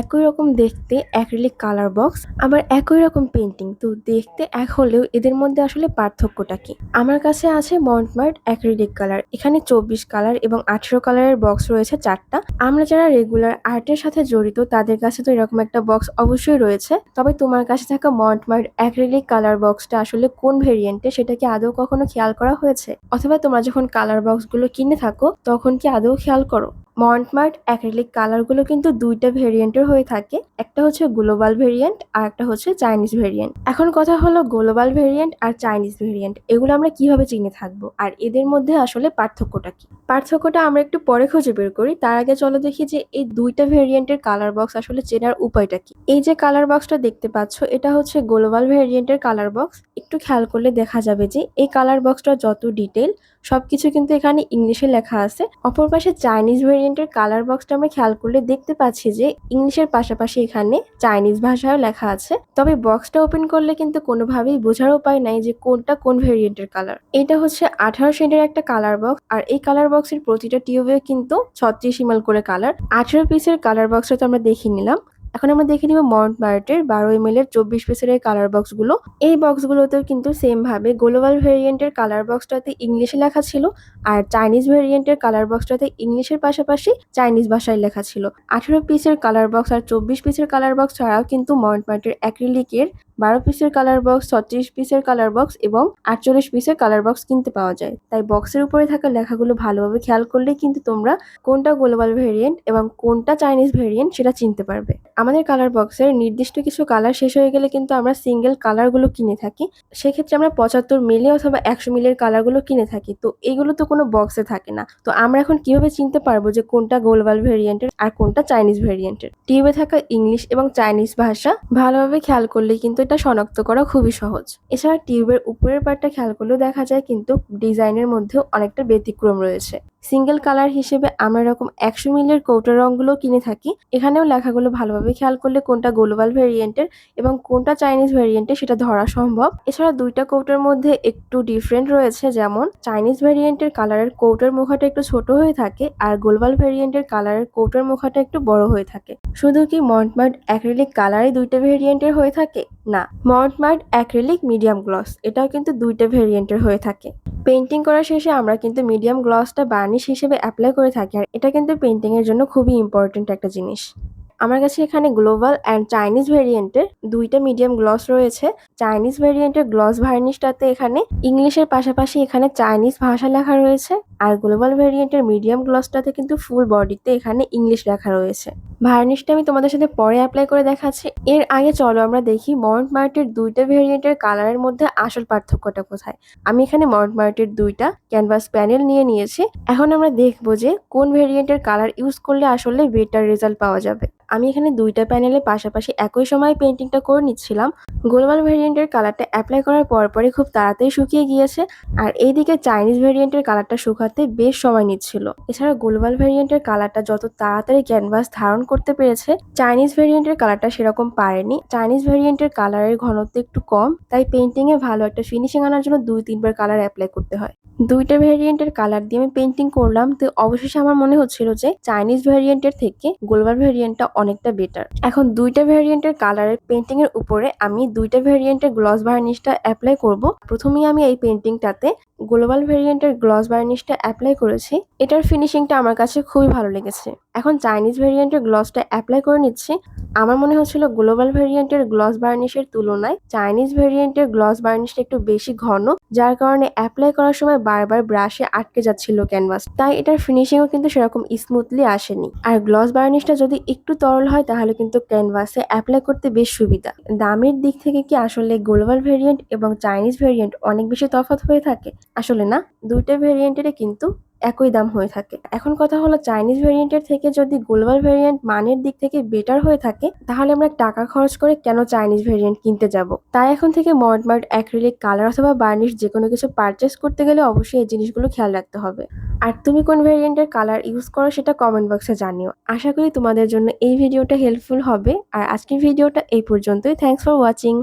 একই রকম দেখতে অ্যাক্রিলিক কালার বক্স আবার একই রকম পেন্টিং তো দেখতে এক হলেও এদের মধ্যে আসলে পার্থক্যটা কি? আমার কাছে আছে মন্টমার্ট অ্যাক্রিলিক কালার এখানে চব্বিশ কালার এবং আঠেরো কালারের বক্স রয়েছে চারটা। আমরা যারা রেগুলার আর্টের সাথে জড়িত, তাদের কাছে তো এরকম একটা বক্স অবশ্যই রয়েছে। তবে তোমার কাছে থাকা মন্টমার্ট অ্যাক্রিলিক কালার বক্সটা আসলে কোন ভেরিয়েন্টে সেটা কি আদৌ কখনো খেয়াল করা হয়েছে? অথবা তোমরা যখন কালার বক্সগুলো কিনে থাকো, তখন কি আদৌ খেয়াল করো? মন্টমার্ট অ্যাক্রিলিক কালারগুলো কিন্তু দুইটা ভেরিয়েন্টের হয়ে থাকে। একটা হচ্ছে গ্লোবাল ভেরিয়েন্ট আর একটা হচ্ছে চাইনিজ ভেরিয়েন্ট এখন কথা হলো গ্লোবাল ভেরিয়েন্ট আর চাইনিজ ভেরিয়েন্ট এগুলো আমরা কীভাবে চিনে থাকব? আর এদের মধ্যে আসলে পার্থক্যটা কি? পার্থক্যটা আমরা একটু পরে খুঁজে বের করি। তার আগে চলো দেখি যে এই দুইটা ভেরিয়েন্টের কালার বক্স আসলে চেনার উপায়টা কি? এই যে কালার বক্সটা দেখতে পাচ্ছ, এটা হচ্ছে গ্লোবাল ভেরিয়েন্টের কালার বক্স একটু খেয়াল করলে দেখা যাবে যে এই কালার বক্সটা যত ডিটেল সবকিছু কিন্তু এখানে ইংলিশে লেখা আছে। অপর পাশে চাইনিজ ভেরিয়েন্টের কালার বক্সটা আমরা খেয়াল করলে দেখতে পাচ্ছি যে ইংলিশের পাশাপাশি এখানে চাইনিজ ভাষায় লেখা আছে। তবে বক্সটা ওপেন করলে কিন্তু কোনোভাবেই বোঝার উপায় নাই যে কোনটা কোন ভেরিয়েন্টের কালার এটা হচ্ছে আঠারো শেডের একটা কালার বক্স আর এই কালার বক্সের প্রতিটা টিউবে কিন্তু ছত্রিশ ইমাল করে কালার আঠারো পিসের কালার বক্সটা তো আমরা দেখে নিলাম। এখন আমরা দেখে নিব মন্ট মার্টের বারো এম এর চব্বিশ পিসের কালার বক্সগুলো এই বক্স গুলোতেও কিন্তু সেম ভাবে গ্লোবাল ভেরিয়েন্টের কালার বক্সটাতে ইংলিশে লেখা ছিল আর চাইনিজ ভেরিয়েন্টের কালার বক্সটাতে ইংলিশের পাশাপাশি চাইনিজ ভাষায় লেখা ছিল। আঠারো পিসের কালার বক্স আর চব্বিশ পিসের কালার বক্স ছাড়াও কিন্তু মন্ট মার্টের অ্যাক্রিলিকের বারো পিসের কালার বক্স ছত্রিশ পিসের কালার বক্স এবং আটচল্লিশ পিসের কালার বক্স কিনতে পাওয়া যায়। তাই বক্সের উপরে থাকা লেখাগুলো ভালোভাবে খেয়াল করলে কিন্তু তোমরা কোনটা গ্লোবাল ভেরিয়েন্ট এবং কোনটা চাইনিজ ভেরিয়েন্ট সেটা চিনতে পারবে। আমাদের কালার বক্সের নির্দিষ্ট কিছু কালার শেষ হয়ে গেলে কিন্তু আমরা সিঙ্গেল কালারগুলো কিনে থাকি। সেক্ষেত্রে আমরা পঁচাত্তর মিলি অথবা একশো মিলের কালারগুলো কিনে থাকি। তো এগুলো তো কোনো বক্সে থাকে না। তো আমরা এখন কীভাবে চিনতে পারব যে কোনটা গ্লোবাল ভেরিয়েন্টের আর কোনটা চাইনিজ ভেরিয়েন্টের টিউবে থাকা ইংলিশ এবং চাইনিজ ভাষা ভালোভাবে খেয়াল করলে কিন্তু এটা শনাক্ত করা খুবই সহজ। এছাড়া টিউবের উপরের পার্টটা খেয়াল করলেও দেখা যায় কিন্তু ডিজাইনের মধ্যেও অনেকটা ব্যতিক্রম রয়েছে। সিঙ্গেল কালার হিসেবে আমরা এরকম একশো মিলের কৌটার রঙগুলো কিনে থাকি। এখানেও লেখাগুলো ভালোভাবে খেয়াল করলে কোনটা গ্লোবাল ভেরিয়েন্টের এবং কোনটা চাইনিজ ভেরিয়েন্টের সেটা ধরা সম্ভব। এছাড়া দুইটা কৌটার মধ্যে একটু ডিফারেন্ট রয়েছে, যেমন চাইনিজ ভেরিয়েন্টের কালারের কৌটার মুখাটা একটু ছোট হয়ে থাকে আর গ্লোবাল ভেরিয়েন্টের কালারের কৌটার মুখাটা একটু বড় হয়ে থাকে। শুধু কি মন্টমার্ট অ্যাক্রিলিক কালারই দুইটা ভেরিয়েন্টের হয়ে থাকে? না মন্টমার্ট অ্যাক্রিলিক মিডিয়াম গ্লস এটাও কিন্তু দুইটা ভেরিয়েন্টের হয়ে থাকে। পেন্টিং করার শেষে আমরা কিন্তু মিডিয়াম গ্লসটা বার্নিশ হিসেবে অ্যাপ্লাই করে থাকি। আর এটা কিন্তু পেন্টিংয়ের জন্য খুবই ইম্পর্টেন্ট একটা জিনিস। আমার কাছে এখানে গ্লোবাল অ্যান্ড চাইনিজ ভেরিয়েন্টের দুইটা মিডিয়াম গ্লস রয়েছে। চাইনিজ ভেরিয়েন্টের গ্লস ভার্নিশটাতে এখানে ইংলিশের পাশাপাশি এখানে চাইনিজ ভাষা লেখা রয়েছে। আর গ্লোবাল ভেরিয়েন্টের মিডিয়াম গ্লসটাতে কিন্তু ফুল বডিতে এখানে ইংলিশ লেখা রয়েছে। ভার্নিশটা আমি তোমাদের সাথে পরে অ্যাপ্লাই করে দেখাচ্ছি। এর আগে চলো আমরা দেখি মন্ট মার্টের দুইটা ভেরিয়েন্টের কালারের মধ্যে আসল পার্থক্যটা কোথায়। আমি এখানে মন্ট মার্টের দুইটা ক্যানভাস প্যানেল নিয়ে নিয়েছি। এখন আমরা দেখব যে কোন ভেরিয়েন্টের কালার ইউজ করলে আসলে বেটার রেজাল্ট পাওয়া যাবে। আমি এখানে দুইটা প্যানেলের পাশাপাশি একই সময় পেন্টিংটা করে নিচ্ছিলাম। গ্লোবাল ভেরিয়েন্টের কালারটা অ্যাপ্লাই করার পরপরই খুব তাড়াতাড়ি শুকিয়ে গিয়েছে। আর এইদিকে চাইনিজ ভেরিয়েন্টের কালারটা শুকাতে বেশ সময় নিচ্ছিল। এছাড়া গ্লোবাল ভেরিয়েন্টের কালারটা যত তাড়াতাড়ি ক্যানভাস ধারণ করতে পেরেছে, চাইনিজ ভেরিয়েন্টের কালারটা সেরকম পারেনি। চাইনিজ ভেরিয়েন্টের কালারের ঘনত্ব একটু কম, তাই পেন্টিংয়ে ভালো একটা ফিনিশিং আনার জন্য দুই তিনবার কালার অ্যাপ্লাই করতে হয়। দুইটা ভেরিয়েন্টের কালার দিয়ে আমি পেন্টিং করলাম, তো অবশেষে আমার মনে হচ্ছিল যে চাইনিজ ভেরিয়েন্টের থেকে গ্লোবাল ভেরিয়েন্টটা অনেকটা বেটার। এখন দুইটা ভেরিয়েন্টের কালারের পেন্টিং এর উপরে আমি দুইটা ভেরিয়েন্টের গ্লস ভার্নিশটা অ্যাপ্লাই করব। প্রথমেই আমি এই পেন্টিংটাতে গ্লোবাল ভেরিয়েন্টের গ্লস বার্নিশটা অ্যাপ্লাই করেছি। এটার ফিনিশিংটা আমার কাছে খুবই ভালো লেগেছে। এখন চাইনিজ ভেরিয়েন্টের গ্লসটা অ্যাপ্লাই করে নিচ্ছি। আমার মনে হচ্ছিল গ্লোবাল ভেরিয়েন্টের গ্লস বার্নিশের তুলনায় চাইনিজ ভেরিয়েন্টের গ্লস বার্নিশটা একটু বেশি ঘন, যার কারণে অ্যাপ্লাই করার সময় বারবার ব্রাশে আটকে যাচ্ছিল ক্যানভাস তাই এটার ফিনিশিংও কিন্তু সেরকম স্মুথলি আসেনি। আর গ্লস বার্নিশটা যদি একটু তরল হয়, তাহলে কিন্তু ক্যানভাসে অ্যাপ্লাই করতে বেশ সুবিধা। দামের দিক থেকে কি আসলে গ্লোবাল ভেরিয়েন্ট এবং চাইনিজ ভেরিয়েন্ট অনেক বেশি তফাৎ হয়ে থাকে? আসলে না। দুইটা ভেরিয়েন্টেরই কিন্তু একই দাম হয়ে থাকে। এখন কথা হলো চাইনিজ ভেরিয়েন্টের থেকে যদি গ্লোবাল ভেরিয়েন্ট মানের দিক থেকে বেটার হয়ে থাকে, তাহলে আমরা টাকা খরচ করে কেন চাইনিজ ভেরিয়েন্ট কিনতে যাব? তাই এখন থেকে মডমার্ট অ্যাক্রিলিক, কালার অথবা বার্নিশ যে কোনো কিছু পারচেস করতে গেলে অবশ্যই এই জিনিসগুলো খেয়াল রাখতে হবে। আর তুমি কোন ভেরিয়েন্টের কালার ইউজ করো সেটা কমেন্ট বক্সে জানিও। আশা করি তোমাদের জন্য এই ভিডিওটা হেল্পফুল হবে। আর আজকের ভিডিওটা এই পর্যন্তই। Thanks for watching